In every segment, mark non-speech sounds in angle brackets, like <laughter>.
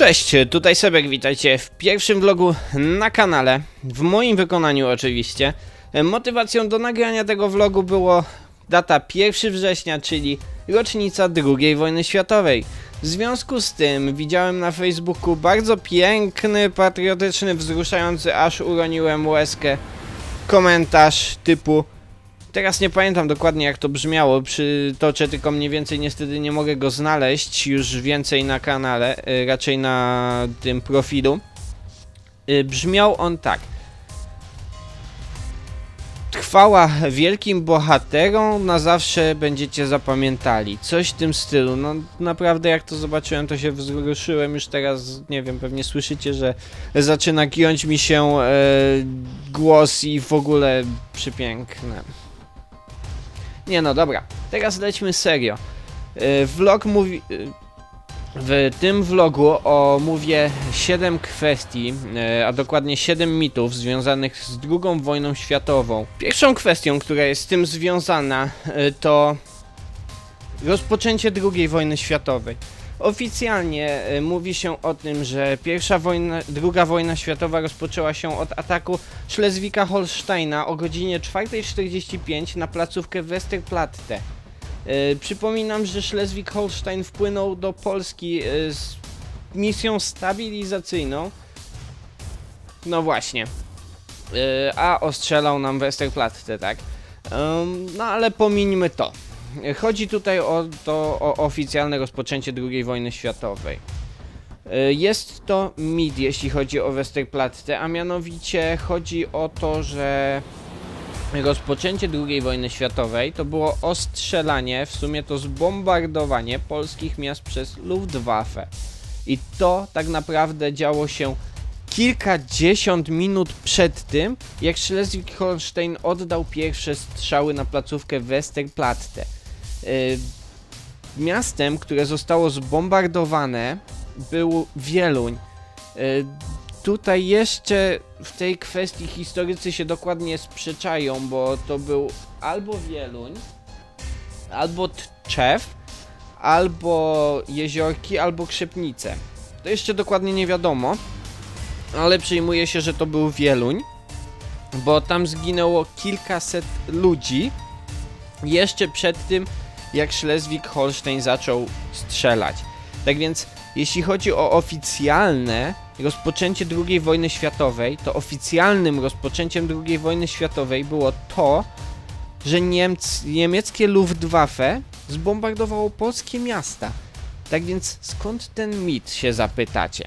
Cześć, tutaj Sebek, witajcie w pierwszym vlogu na kanale, w moim wykonaniu oczywiście. Motywacją do nagrania tego vlogu było data 1 września, czyli rocznica II wojny światowej. W związku z tym widziałem na Facebooku bardzo piękny, patriotyczny, wzruszający, aż uroniłem łezkę komentarz typu Teraz nie pamiętam dokładnie jak to brzmiało, przytoczę tylko mniej więcej, niestety nie mogę go znaleźć już więcej na kanale, y, raczej na tym profilu. Y, Brzmiał on tak. Chwała wielkim bohaterom, na zawsze będziecie zapamiętali. Coś w tym stylu. No naprawdę jak to zobaczyłem, to się wzruszyłem. Już teraz, nie wiem, pewnie słyszycie, że zaczyna giąć mi się e, głos i w ogóle przepiękne. Nie no, dobra. Teraz lećmy serio. Y, Vlog mówi... y, W tym vlogu omówię 7 kwestii, y, a dokładnie 7 mitów związanych z II wojną światową. Pierwszą kwestią, która jest z tym związana, to rozpoczęcie II wojny światowej. Oficjalnie y, mówi się o tym, że pierwsza wojna, druga wojna światowa rozpoczęła się od ataku Schleswika-Holsteina o godzinie 4.45 na placówkę Westerplatte. Y, przypominam, że Schleswig-Holstein wpłynął do Polski y, z misją stabilizacyjną. No właśnie. A ostrzelał nam Westerplatte, tak? No ale pomińmy to. Chodzi tutaj o to o oficjalne rozpoczęcie II wojny światowej. Y, Jest to mit, jeśli chodzi o Westerplatte, a mianowicie chodzi o to, że rozpoczęcie II wojny światowej to było ostrzelanie, w sumie to zbombardowanie polskich miast przez Luftwaffe. I to tak naprawdę działo się kilkadziesiąt minut przed tym, jak Schleswig-Holstein oddał pierwsze strzały na placówkę Westerplatte. Y, Miastem, które zostało zbombardowane, był Wieluń. Y, Tutaj jeszcze w tej kwestii historycy się dokładnie sprzeczają, bo to był albo Wieluń, albo Tczew, albo Jeziorki, albo Krzepnice. To jeszcze dokładnie nie wiadomo, ale przyjmuje się, że to był Wieluń, bo tam zginęło kilkaset ludzi jeszcze przed tym, jak Schleswig-Holstein zaczął strzelać. Tak więc, jeśli chodzi o oficjalne rozpoczęcie II wojny światowej, to oficjalnym rozpoczęciem II wojny światowej było to, że Niemc, niemieckie Luftwaffe zbombardowało polskie miasta. Tak więc skąd ten mit się zapytacie?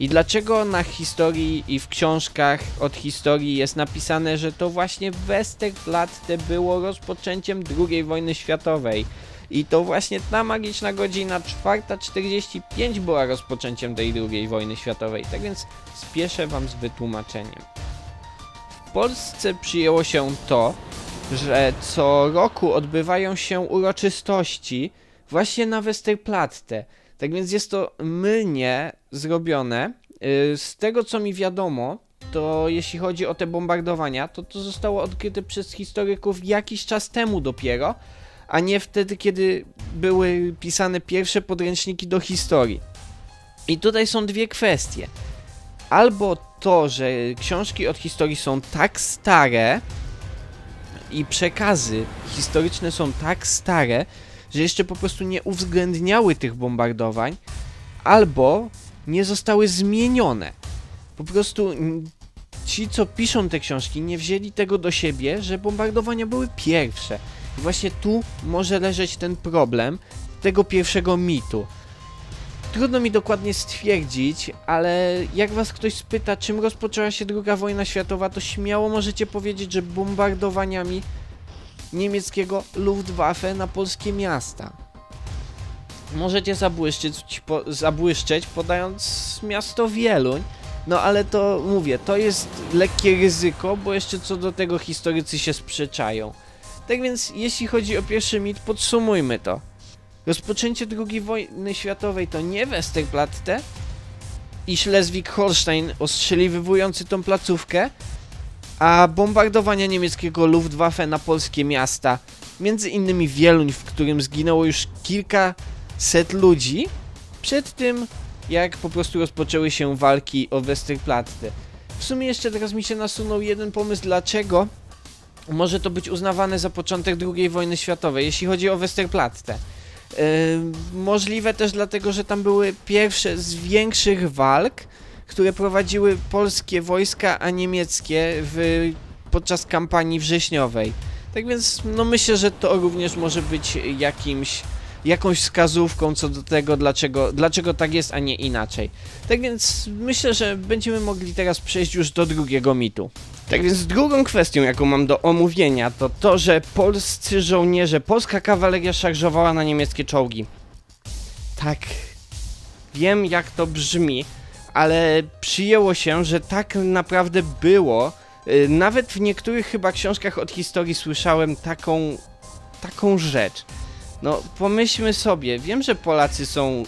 I dlaczego na historii i w książkach od historii jest napisane, że to właśnie Westerplatte było rozpoczęciem II wojny światowej? I to właśnie ta magiczna godzina 4.45 była rozpoczęciem tej II wojny światowej. Tak więc spieszę wam z wytłumaczeniem. W Polsce przyjęło się to, że co roku odbywają się uroczystości właśnie na Westerplatte. Tak więc jest to mylnie zrobione. Yy, Z tego co mi wiadomo, to jeśli chodzi o te bombardowania, to to zostało odkryte przez historyków jakiś czas temu dopiero, a nie wtedy, kiedy były pisane pierwsze podręczniki do historii. I tutaj są dwie kwestie. Albo to, że książki od historii są tak stare i przekazy historyczne są tak stare, że jeszcze po prostu nie uwzględniały tych bombardowań, albo nie zostały zmienione. Po prostu ci, co piszą te książki, nie wzięli tego do siebie, że bombardowania były pierwsze. I właśnie tu może leżeć ten problem tego pierwszego mitu. Trudno mi dokładnie stwierdzić, ale jak was ktoś spyta, czym rozpoczęła się II wojna światowa, to śmiało możecie powiedzieć, że bombardowaniami niemieckiego Luftwaffe na polskie miasta. Możecie zabłyszczeć, po, zabłyszczeć podając miasto Wieluń, no ale to mówię, to jest lekkie ryzyko, bo jeszcze co do tego historycy się sprzeczają. Tak więc jeśli chodzi o pierwszy mit, podsumujmy to. Rozpoczęcie II wojny światowej to nie Westerplatte i Schleswig-Holstein ostrzeliwujący tą placówkę, a bombardowania niemieckiego Luftwaffe na polskie miasta, między innymi Wieluń, w którym zginęło już kilkaset ludzi, przed tym jak po prostu rozpoczęły się walki o Westerplatte. W sumie jeszcze teraz mi się nasunął jeden pomysł, dlaczego może to być uznawane za początek II wojny światowej, jeśli chodzi o Westerplatte. Yy, możliwe też dlatego, że tam były pierwsze z większych walk, które prowadziły polskie wojska, a niemieckie w, podczas kampanii wrześniowej. Tak więc no myślę, że to również może być jakimś, jakąś wskazówką co do tego, dlaczego, dlaczego tak jest, a nie inaczej. Tak więc myślę, że będziemy mogli teraz przejść już do drugiego mitu. Tak więc drugą kwestią, jaką mam do omówienia, to to, że polscy żołnierze, polska kawaleria szarżowała na niemieckie czołgi. Tak, wiem jak to brzmi, ale przyjęło się, że tak naprawdę było. Y, Nawet w niektórych chyba książkach od historii słyszałem taką, taką rzecz. No, pomyślmy sobie, wiem, że Polacy są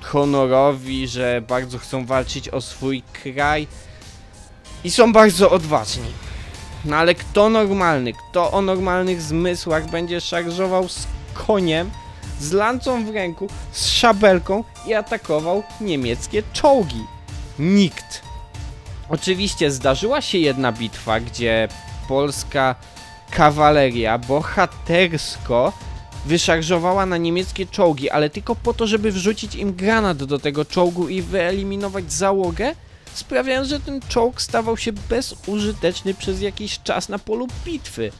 honorowi, że bardzo chcą walczyć o swój kraj i są bardzo odważni. No ale kto normalny, kto o normalnych zmysłach będzie szarżował z koniem, z lancą w ręku, z szabelką i atakował niemieckie czołgi? Nikt. Oczywiście zdarzyła się jedna bitwa, gdzie polska kawaleria bohatersko wyszarżowała na niemieckie czołgi, ale tylko po to, żeby wrzucić im granat do tego czołgu i wyeliminować załogę, sprawiając, że ten czołg stawał się bezużyteczny przez jakiś czas na polu bitwy.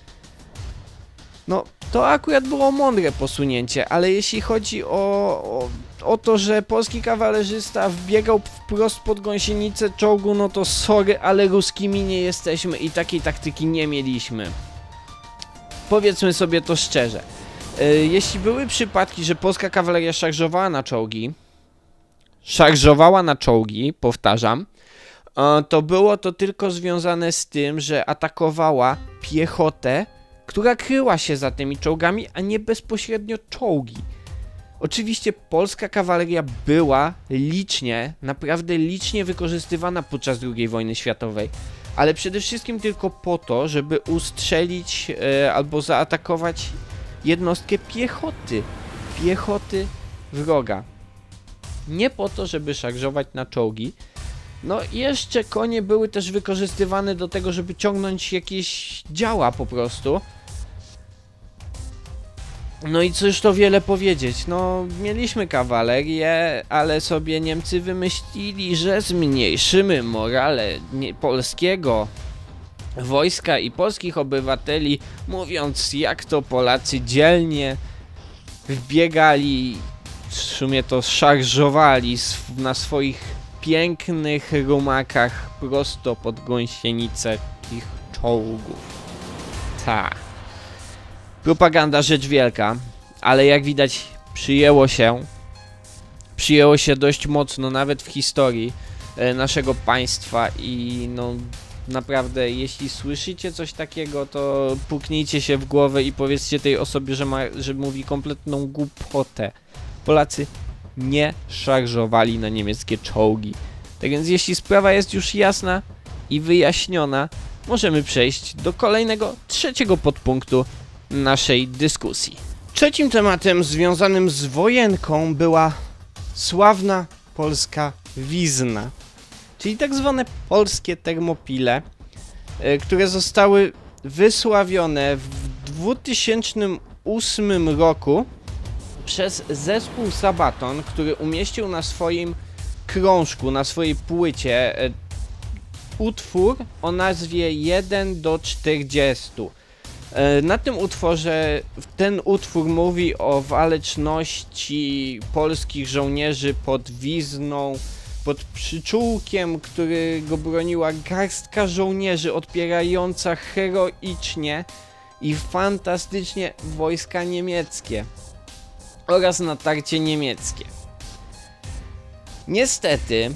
No, to akurat było mądre posunięcie, ale jeśli chodzi o, o, o to, że polski kawalerzysta wbiegał wprost pod gąsienicę czołgu, no to sorry, ale ruskimi nie jesteśmy i takiej taktyki nie mieliśmy. Powiedzmy sobie to szczerze. E, Jeśli były przypadki, że polska kawaleria szarżowała na czołgi, szarżowała na czołgi, powtarzam, e, to było to tylko związane z tym, że atakowała piechotę, która kryła się za tymi czołgami, a nie bezpośrednio czołgi. Oczywiście polska kawaleria była licznie, naprawdę licznie wykorzystywana podczas II wojny światowej, ale przede wszystkim tylko po to, żeby ustrzelić e, albo zaatakować jednostkę piechoty. Piechoty wroga. Nie po to, żeby szarżować na czołgi. No jeszcze konie były też wykorzystywane do tego, żeby ciągnąć jakieś działa po prostu. No i cóż to wiele powiedzieć, no mieliśmy kawalerię, ale sobie Niemcy wymyślili, że zmniejszymy morale polskiego wojska i polskich obywateli, mówiąc jak to Polacy dzielnie wbiegali, w sumie to szarżowali na swoich pięknych rumakach prosto pod gąsienicę ich czołgów. Tak. Propaganda rzecz wielka, ale jak widać przyjęło się, przyjęło się dość mocno nawet w historii e, naszego państwa i no naprawdę jeśli słyszycie coś takiego, to puknijcie się w głowę i powiedzcie tej osobie, że, ma, że mówi kompletną głupotę. Polacy nie szarżowali na niemieckie czołgi. Tak więc jeśli sprawa jest już jasna i wyjaśniona, możemy przejść do kolejnego, trzeciego podpunktu naszej dyskusji. Trzecim tematem związanym z wojenką była sławna polska wizna, czyli tak zwane polskie termopile, e, które zostały wysławione w 2008 roku przez zespół Sabaton, który umieścił na swoim krążku, na swojej płycie e, utwór o nazwie 1 do 40. E, Na tym utworze, ten utwór mówi o waleczności polskich żołnierzy pod Wizną, pod przyczółkiem, którego broniła garstka żołnierzy odpierająca heroicznie i fantastycznie wojska niemieckie oraz natarcie niemieckie. Niestety,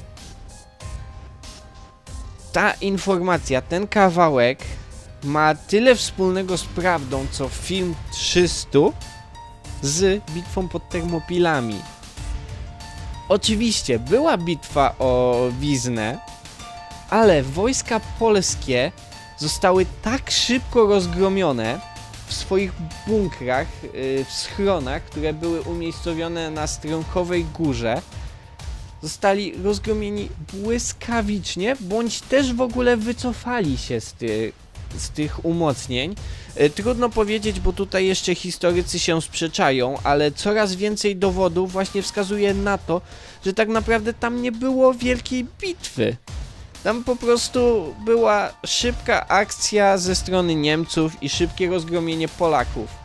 ta informacja, ten kawałek ma tyle wspólnego z prawdą, co film 300 z bitwą pod Termopilami. Oczywiście była bitwa o Wiznę, ale wojska polskie zostały tak szybko rozgromione w swoich bunkrach, yy, w schronach, które były umiejscowione na Strąchowej Górze, zostali rozgromieni błyskawicznie, bądź też w ogóle wycofali się z, ty, z tych umocnień. E, Trudno powiedzieć, bo tutaj jeszcze historycy się sprzeczają, ale coraz więcej dowodów właśnie wskazuje na to, że tak naprawdę tam nie było wielkiej bitwy. Tam po prostu była szybka akcja ze strony Niemców i szybkie rozgromienie Polaków.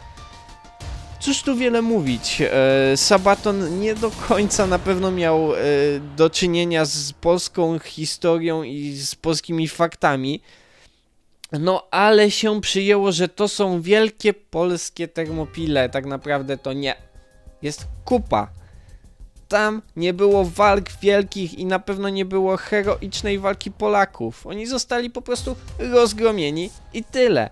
Cóż tu wiele mówić, e, Sabaton nie do końca na pewno miał e, do czynienia z polską historią i z polskimi faktami. No, ale się przyjęło, że to są wielkie polskie termopile. Tak naprawdę to nie. Jest kupa. Tam nie było walk wielkich i na pewno nie było heroicznej walki Polaków. Oni zostali po prostu rozgromieni i tyle.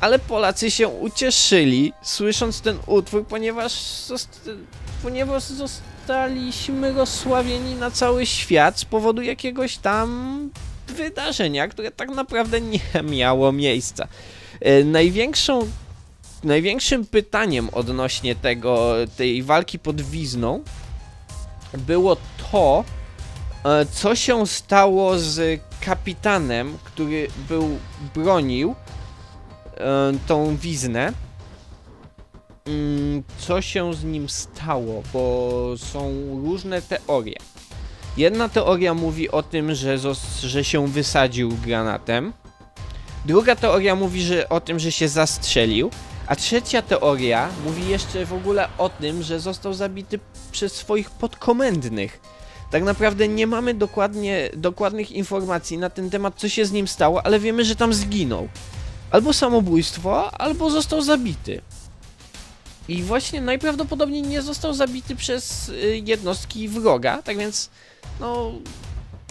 Ale Polacy się ucieszyli, słysząc ten utwór, ponieważ, zost- ponieważ zostaliśmy rozsławieni na cały świat z powodu jakiegoś tam wydarzenia, które tak naprawdę nie <laughs> miało miejsca. E, największą, największym pytaniem odnośnie tego, tej walki pod Wizną było to, e, co się stało z kapitanem, który był bronił e, tą Wiznę. Mm, Co się z nim stało, bo są różne teorie. Jedna teoria mówi o tym, że, że się wysadził granatem. Druga teoria mówi że o tym, że się zastrzelił. A trzecia teoria mówi jeszcze w ogóle o tym, że został zabity przez swoich podkomendnych. Tak naprawdę nie mamy dokładnie, dokładnych informacji na ten temat, co się z nim stało, ale wiemy, że tam zginął. Albo samobójstwo, albo został zabity. I właśnie najprawdopodobniej nie został zabity przez y, jednostki wroga, tak więc no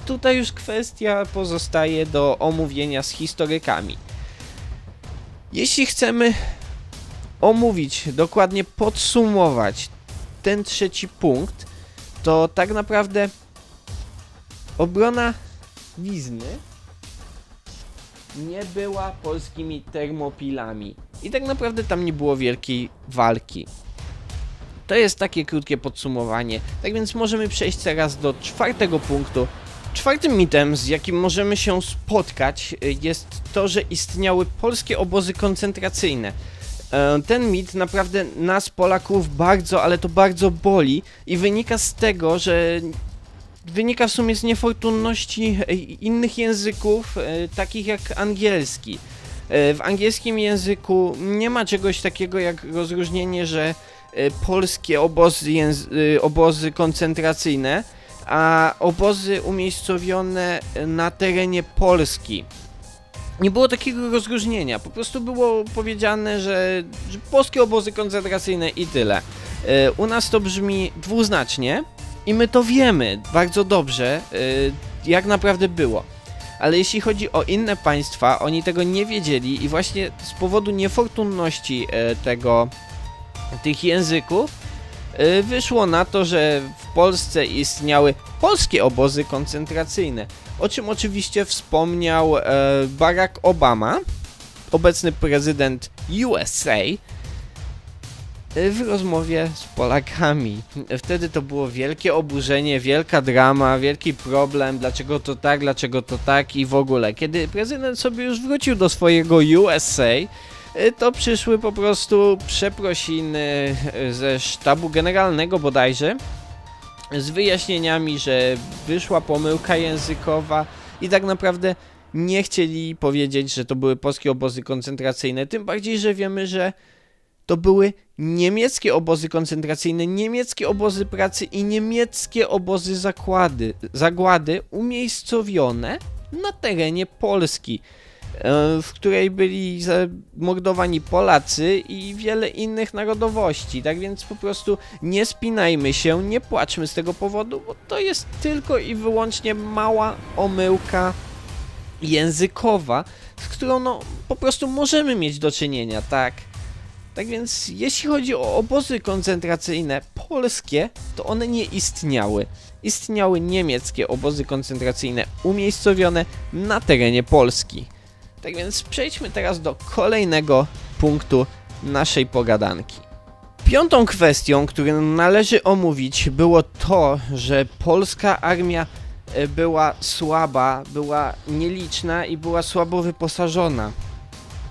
tutaj już kwestia pozostaje do omówienia z historykami. Jeśli chcemy omówić, dokładnie podsumować ten trzeci punkt, to tak naprawdę obrona Wizny nie była polskimi termopilami. I tak naprawdę tam nie było wielkiej walki. To jest takie krótkie podsumowanie. Tak więc możemy przejść teraz do czwartego punktu. Czwartym mitem, z jakim możemy się spotkać, y, jest to, że istniały polskie obozy koncentracyjne. E, Ten mit naprawdę nas, Polaków, bardzo, ale to bardzo boli i wynika z tego, że wynika w sumie z niefortunności e, innych języków, e, takich jak angielski. W angielskim języku nie ma czegoś takiego jak rozróżnienie, że polskie obozy, y, obozy koncentracyjne, a obozy umiejscowione na terenie Polski. Nie było takiego rozróżnienia, po prostu było powiedziane, że, że polskie obozy koncentracyjne i tyle. E, U nas to brzmi dwuznacznie i my to wiemy bardzo dobrze, jak naprawdę było. Ale jeśli chodzi o inne państwa, oni tego nie wiedzieli i właśnie z powodu niefortunności e, tego, tych języków e, wyszło na to, że w Polsce istniały polskie obozy koncentracyjne, o czym oczywiście wspomniał e, Barack Obama, obecny prezydent USA, e, w rozmowie z Polakami. Wtedy to było wielkie oburzenie, wielka drama, wielki problem, dlaczego to tak, dlaczego to tak i w ogóle. Kiedy prezydent sobie już wrócił do swojego USA, to przyszły po prostu przeprosiny e, ze sztabu generalnego bodajże, z wyjaśnieniami, że wyszła pomyłka językowa i tak naprawdę nie chcieli powiedzieć, że to były polskie obozy koncentracyjne. Tym bardziej, że wiemy, że to były niemieckie obozy koncentracyjne, niemieckie obozy pracy i niemieckie obozy zakłady, zagłady umiejscowione na terenie Polski, w której byli zamordowani Polacy i wiele innych narodowości. Tak więc po prostu nie spinajmy się, nie płaczmy z tego powodu, bo to jest tylko i wyłącznie mała omyłka językowa, z którą no po prostu możemy mieć do czynienia, tak? Tak więc jeśli chodzi o obozy koncentracyjne polskie, to one nie istniały. Istniały niemieckie obozy koncentracyjne umiejscowione na terenie Polski. Tak więc przejdźmy teraz do kolejnego punktu naszej pogadanki. Piątą kwestią, którą należy omówić, było to, że polska armia e, była słaba, była nieliczna i była słabo wyposażona.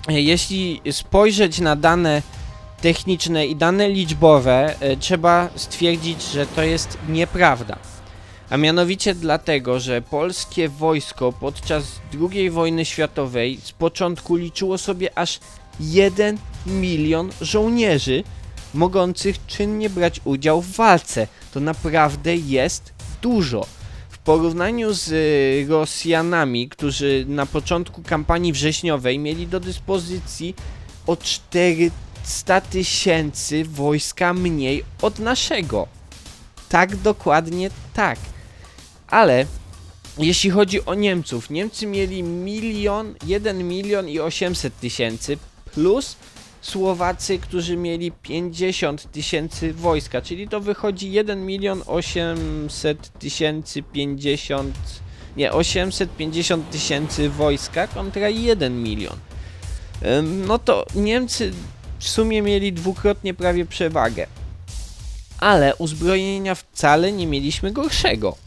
E, Jeśli spojrzeć na dane techniczne i dane liczbowe, e, trzeba stwierdzić, że to jest nieprawda. A mianowicie dlatego, że polskie wojsko podczas II wojny światowej z początku liczyło sobie aż 1 milion żołnierzy mogących czynnie brać udział w walce. To naprawdę jest dużo. W porównaniu z y, Rosjanami, którzy na początku kampanii wrześniowej mieli do dyspozycji o 400 tysięcy wojska mniej od naszego. Tak, dokładnie tak. Ale jeśli chodzi o Niemców, Niemcy mieli milion, 1 milion i 800 tysięcy plus Słowacy, którzy mieli 50 tysięcy wojska, czyli to wychodzi 1 milion 800 tysięcy 50, nie, 850 tysięcy wojska kontra 1 milion. No to Niemcy w sumie mieli dwukrotnie prawie przewagę. Ale uzbrojenia wcale nie mieliśmy gorszego.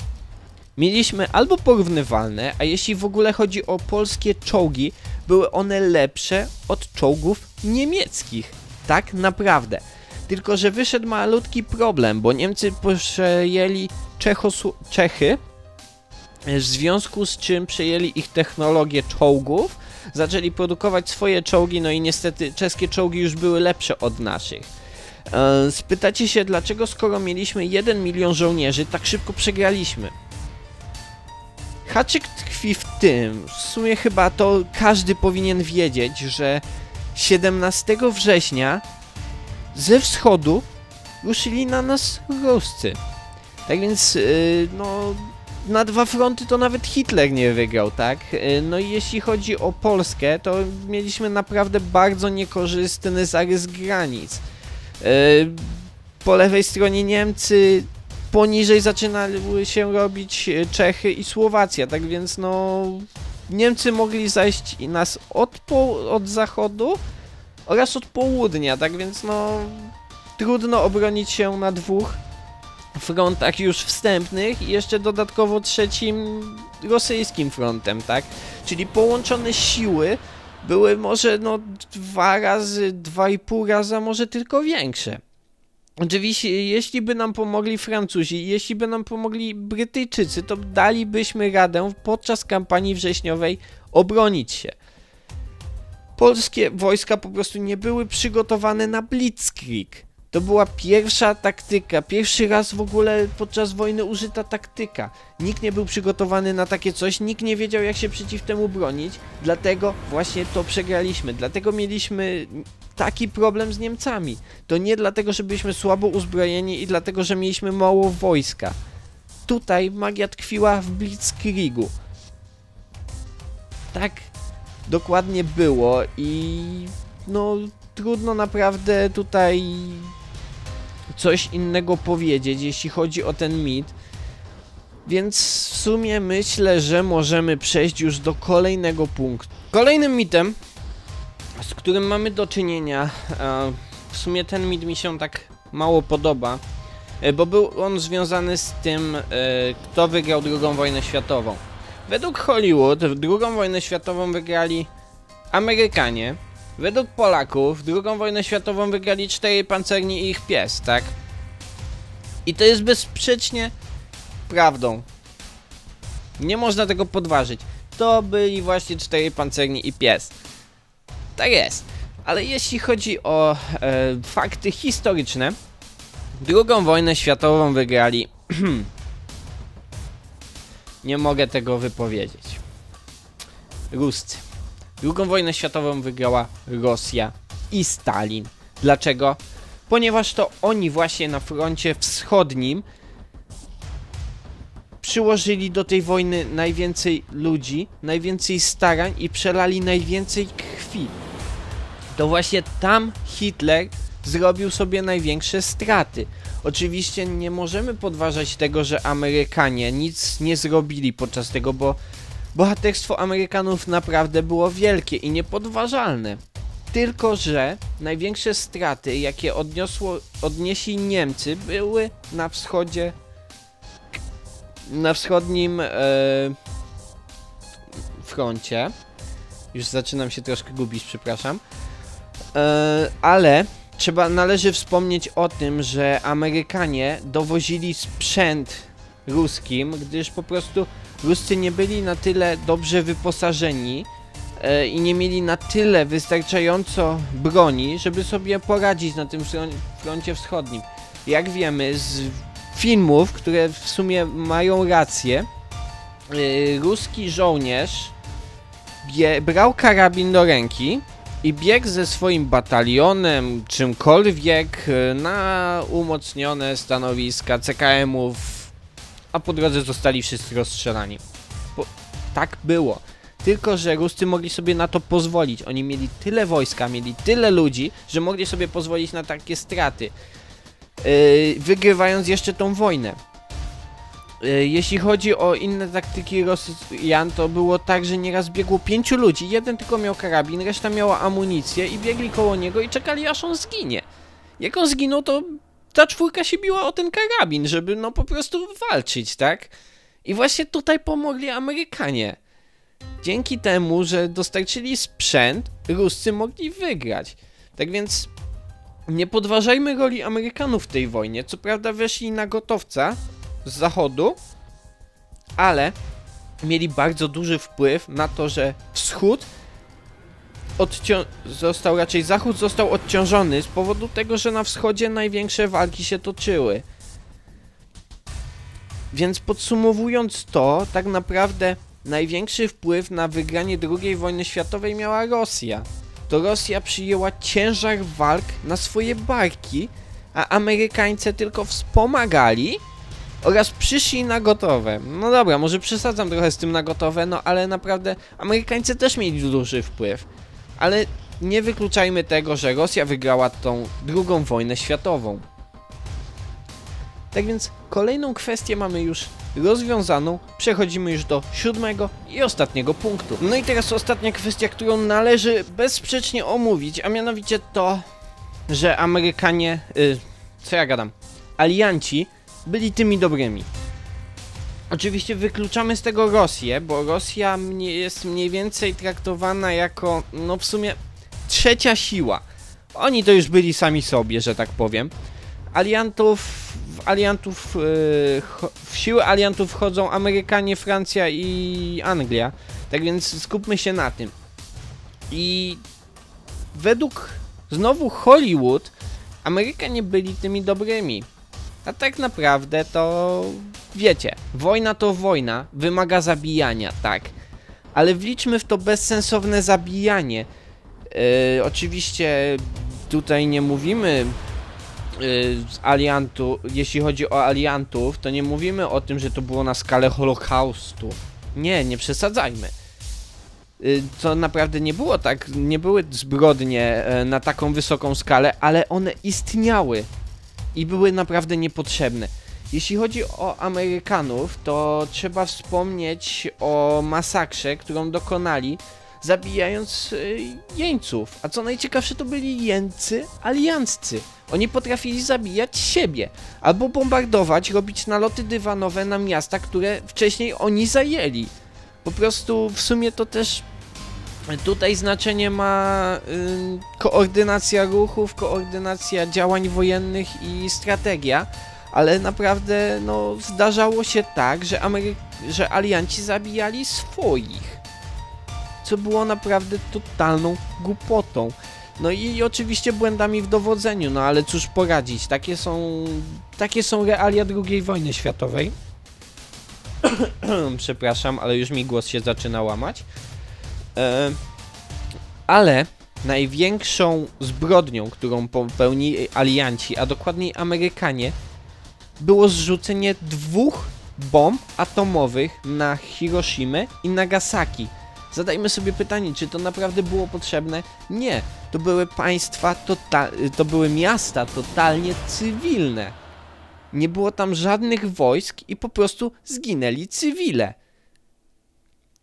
Mieliśmy albo porównywalne, a jeśli w ogóle chodzi o polskie czołgi, były one lepsze od czołgów niemieckich. Tak naprawdę. Tylko, że wyszedł malutki problem, bo Niemcy przejęli Czechosł- Czechy, w związku z czym przejęli ich technologię czołgów, zaczęli produkować swoje czołgi, no i niestety czeskie czołgi już były lepsze od naszych. E, Spytacie się, dlaczego skoro mieliśmy 1 milion żołnierzy, tak szybko przegraliśmy? Haczyk tkwi w tym, w sumie chyba to każdy powinien wiedzieć, że 17 września ze wschodu ruszyli na nas Ruscy. Tak więc, yy, no, na dwa fronty to nawet Hitler nie wygrał, tak? Yy, no i jeśli chodzi o Polskę, to mieliśmy naprawdę bardzo niekorzystny zarys granic. Yy, po lewej stronie Niemcy, poniżej zaczynały się robić e, Czechy i Słowacja, tak więc no Niemcy mogli zajść i nas od, od zachodu oraz od południa, tak więc no trudno obronić się na dwóch frontach już wstępnych i jeszcze dodatkowo trzecim rosyjskim frontem, tak? Czyli połączone siły były może no dwa razy, dwa i pół raza może tylko większe. Oczywiście, jeśli by nam pomogli Francuzi, jeśli by nam pomogli Brytyjczycy, to dalibyśmy radę podczas kampanii wrześniowej obronić się. Polskie wojska po prostu nie były przygotowane na Blitzkrieg. To była pierwsza taktyka, pierwszy raz w ogóle podczas wojny użyta taktyka. Nikt nie był przygotowany na takie coś, nikt nie wiedział jak się przeciw temu bronić, dlatego właśnie to przegraliśmy. Dlatego mieliśmy taki problem z Niemcami. To nie dlatego, że byliśmy słabo uzbrojeni i dlatego, że mieliśmy mało wojska. Tutaj magia tkwiła w Blitzkriegu. Tak dokładnie było i no trudno naprawdę tutaj coś innego powiedzieć, jeśli chodzi o ten mit. Więc w sumie myślę, że możemy przejść już do kolejnego punktu. Kolejnym mitem, z którym mamy do czynienia, e, w sumie ten mit mi się tak mało podoba, e, bo był on związany z tym, e, kto wygrał II wojnę światową. Według Hollywood II wojnę światową wygrali Amerykanie, według Polaków II wojnę światową wygrali cztery pancerni i ich pies, tak? I to jest bezsprzecznie prawdą. Nie można tego podważyć. To byli właśnie cztery pancerni i pies. Tak jest. Ale jeśli chodzi o e, fakty historyczne, drugą wojnę światową wygrali. <clears throat> Nie mogę tego wypowiedzieć. Ruscy. Drugą wojnę światową wygrała Rosja i Stalin. Dlaczego? Ponieważ to oni właśnie na froncie wschodnim przyłożyli do tej wojny najwięcej ludzi, najwięcej starań i przelali najwięcej krwi. To właśnie tam Hitler zrobił sobie największe straty. Oczywiście nie możemy podważać tego, że Amerykanie nic nie zrobili podczas tego, bo bohaterstwo Amerykanów naprawdę było wielkie i niepodważalne. Tylko, że największe straty, jakie odniosło, odnieśli Niemcy, były na wschodzie, na wschodnim e, froncie. Już zaczynam się troszkę gubić, przepraszam. E, ale trzeba, należy wspomnieć o tym, że Amerykanie dowozili sprzęt ruskim, gdyż po prostu Ruscy nie byli na tyle dobrze wyposażeni e, i nie mieli na tyle wystarczająco broni, żeby sobie poradzić na tym fron- froncie wschodnim. Jak wiemy z filmów, które w sumie mają rację, e, ruski żołnierz brał karabin do ręki i biegł ze swoim batalionem, czymkolwiek, e, na umocnione stanowiska CKM-ów, a po drodze zostali wszyscy rozstrzelani. Bo tak było. Tylko, że Ruscy mogli sobie na to pozwolić. Oni mieli tyle wojska, mieli tyle ludzi, że mogli sobie pozwolić na takie straty. Yy, wygrywając jeszcze tą wojnę. Yy, Jeśli chodzi o inne taktyki Rosjan, to było tak, że nieraz biegło pięciu ludzi. Jeden tylko miał karabin, reszta miała amunicję i biegli koło niego i czekali aż on zginie. Jak on zginął, to ta czwórka się biła o ten karabin, żeby no po prostu walczyć, tak? I właśnie tutaj pomogli Amerykanie. Dzięki temu, że dostarczyli sprzęt, Ruscy mogli wygrać. Tak więc nie podważajmy roli Amerykanów w tej wojnie. Co prawda weszli na gotowca z zachodu, ale mieli bardzo duży wpływ na to, że wschód został, raczej zachód został odciążony z powodu tego, że na wschodzie największe walki się toczyły. Więc podsumowując to, tak naprawdę największy wpływ na wygranie II wojny światowej miała Rosja. To Rosja przyjęła ciężar walk na swoje barki, a Amerykańcy tylko wspomagali oraz przyszli na gotowe. No dobra, może przesadzam trochę z tym na gotowe, no ale naprawdę Amerykańcy też mieli duży wpływ. Ale nie wykluczajmy tego, że Rosja wygrała tą drugą wojnę światową. Tak więc kolejną kwestię mamy już rozwiązaną. Przechodzimy już do siódmego i ostatniego punktu. No i teraz ostatnia kwestia, którą należy bezsprzecznie omówić, a mianowicie to, że Amerykanie, y, co ja gadam, alianci byli tymi dobrymi. Oczywiście wykluczamy z tego Rosję, bo Rosja jest mniej więcej traktowana jako, no w sumie, trzecia siła. Oni to już byli sami sobie, że tak powiem. Aliantów, aliantów, cho- w siły aliantów wchodzą Amerykanie, Francja i Anglia. Tak więc skupmy się na tym. I według znowu Hollywood, Amerykanie byli tymi dobrymi. A tak naprawdę to wiecie, wojna to wojna, wymaga zabijania, tak. Ale wliczmy w to bezsensowne zabijanie. Yy, oczywiście tutaj nie mówimy z aliantu, jeśli chodzi o aliantów, to nie mówimy o tym, że to było na skalę Holokaustu. Nie, nie przesadzajmy. Yy, To naprawdę nie było tak, nie były zbrodnie e, na taką wysoką skalę, ale one istniały i były naprawdę niepotrzebne. Jeśli chodzi o Amerykanów, to trzeba wspomnieć o masakrze, którą dokonali, zabijając y, jeńców. A co najciekawsze, to byli jeńcy alianccy. Oni potrafili zabijać siebie, albo bombardować, robić naloty dywanowe na miasta, które wcześniej oni zajęli. Po prostu w sumie to też tutaj znaczenie ma y, koordynacja ruchów, koordynacja działań wojennych i strategia, ale naprawdę no, zdarzało się tak, że, Amery- że alianci zabijali swoich, co było naprawdę totalną głupotą. No i oczywiście błędami w dowodzeniu, no ale cóż poradzić, takie są, takie są realia II wojny światowej. <clears throat> Przepraszam, ale już mi głos się zaczyna łamać. E, ale największą zbrodnią, którą popełnili alianci, a dokładniej Amerykanie, było zrzucenie dwóch bomb atomowych na Hiroshimę i Nagasaki. Zadajmy sobie pytanie, czy to naprawdę było potrzebne? Nie. To były państwa, tota- to były miasta totalnie cywilne. Nie było tam żadnych wojsk i po prostu zginęli cywile.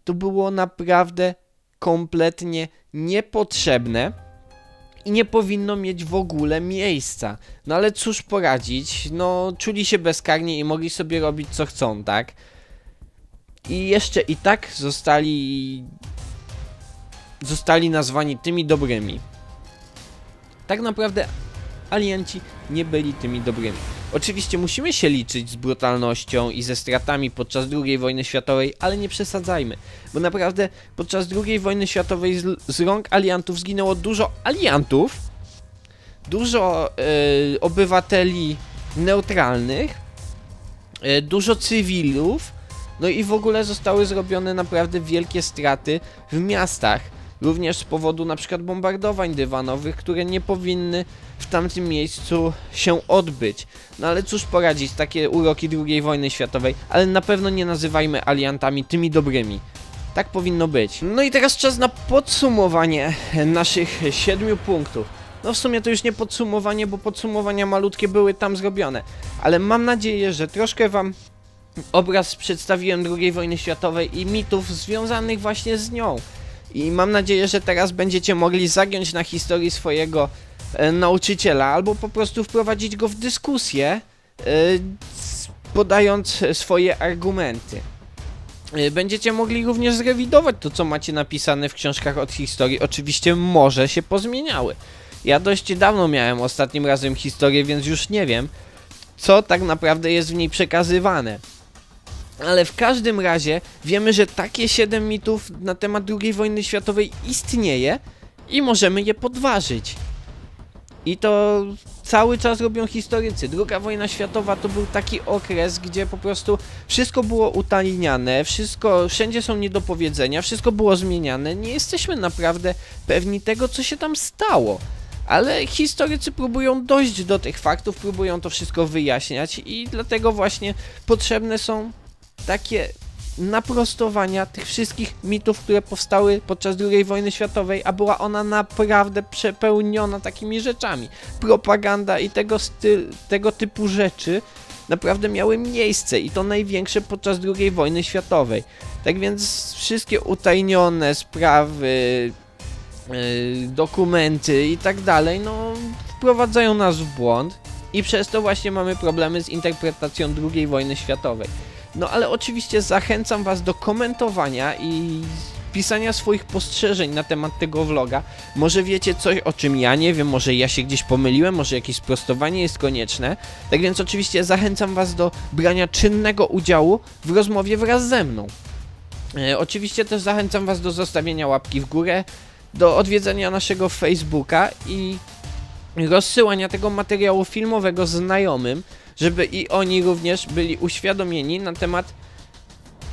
To było naprawdę kompletnie niepotrzebne. i nie powinno mieć w ogóle miejsca. No ale cóż poradzić, no czuli się bezkarni i mogli sobie robić co chcą, tak? I jeszcze i tak zostali zostali nazwani tymi dobrymi. Tak naprawdę alianci nie byli tymi dobrymi. Oczywiście musimy się liczyć z brutalnością i ze stratami podczas II wojny światowej, ale nie przesadzajmy, bo naprawdę podczas II wojny światowej z, z rąk aliantów zginęło dużo aliantów, dużo e, obywateli neutralnych, e, dużo cywilów, no i w ogóle zostały zrobione naprawdę wielkie straty w miastach. Również z powodu na przykład bombardowań dywanowych, które nie powinny w tamtym miejscu się odbyć. No ale cóż poradzić, takie uroki II wojny światowej, ale na pewno nie nazywajmy aliantami tymi dobrymi. Tak powinno być. No i teraz czas na podsumowanie naszych siedmiu punktów. No w sumie to już nie podsumowanie, bo podsumowania malutkie były tam zrobione. Ale mam nadzieję, że troszkę wam obraz przedstawiłem II wojny światowej i mitów związanych właśnie z nią. I mam nadzieję, że teraz będziecie mogli zagiąć na historii swojego e, nauczyciela, albo po prostu wprowadzić go w dyskusję, e, podając swoje argumenty. E, Będziecie mogli również zrewidować to, co macie napisane w książkach od historii. Oczywiście może się pozmieniały. Ja dość dawno miałem ostatnim razem historię, więc już nie wiem, co tak naprawdę jest w niej przekazywane. Ale w każdym razie wiemy, że takie 7 mitów na temat II wojny światowej istnieje i możemy je podważyć. I to cały czas robią historycy. Druga wojna światowa to był taki okres, gdzie po prostu wszystko było utajniane, wszystko, wszędzie są niedopowiedzenia, wszystko było zmieniane. Nie jesteśmy naprawdę pewni tego, co się tam stało. Ale historycy próbują dojść do tych faktów, próbują to wszystko wyjaśniać i dlatego właśnie potrzebne są takie naprostowania tych wszystkich mitów, które powstały podczas II wojny światowej, a była ona naprawdę przepełniona takimi rzeczami. Propaganda i tego, styl, tego typu rzeczy naprawdę miały miejsce i to największe podczas II wojny światowej. Tak więc wszystkie utajnione sprawy, yy, dokumenty i tak dalej, no wprowadzają nas w błąd i przez to właśnie mamy problemy z interpretacją II wojny światowej. No ale oczywiście zachęcam Was do komentowania i pisania swoich postrzeżeń na temat tego vloga. Może wiecie coś, o czym ja nie wiem, może ja się gdzieś pomyliłem, może jakieś sprostowanie jest konieczne. Tak więc oczywiście zachęcam Was do brania czynnego udziału w rozmowie wraz ze mną. E, oczywiście też zachęcam Was do zostawienia łapki w górę, do odwiedzenia naszego Facebooka i rozsyłania tego materiału filmowego znajomym, żeby i oni również byli uświadomieni na temat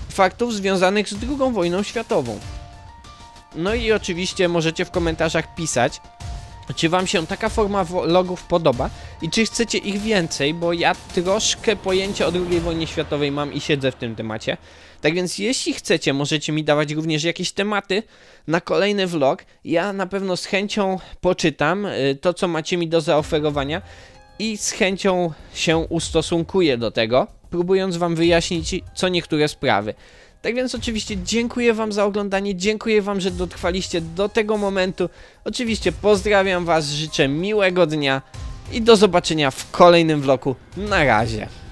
faktów związanych z II wojną światową. No i oczywiście możecie w komentarzach pisać, czy wam się taka forma vlogów podoba i czy chcecie ich więcej, bo ja troszkę pojęcia o II wojnie światowej mam i siedzę w tym temacie. Tak więc jeśli chcecie, możecie mi dawać również jakieś tematy na kolejny vlog. Ja na pewno z chęcią poczytam y, to, co macie mi do zaoferowania i z chęcią się ustosunkuję do tego, próbując wam wyjaśnić co niektóre sprawy. Tak więc oczywiście dziękuję wam za oglądanie, dziękuję wam, że dotrwaliście do tego momentu. Oczywiście pozdrawiam was, życzę miłego dnia i do zobaczenia w kolejnym vlogu. Na razie.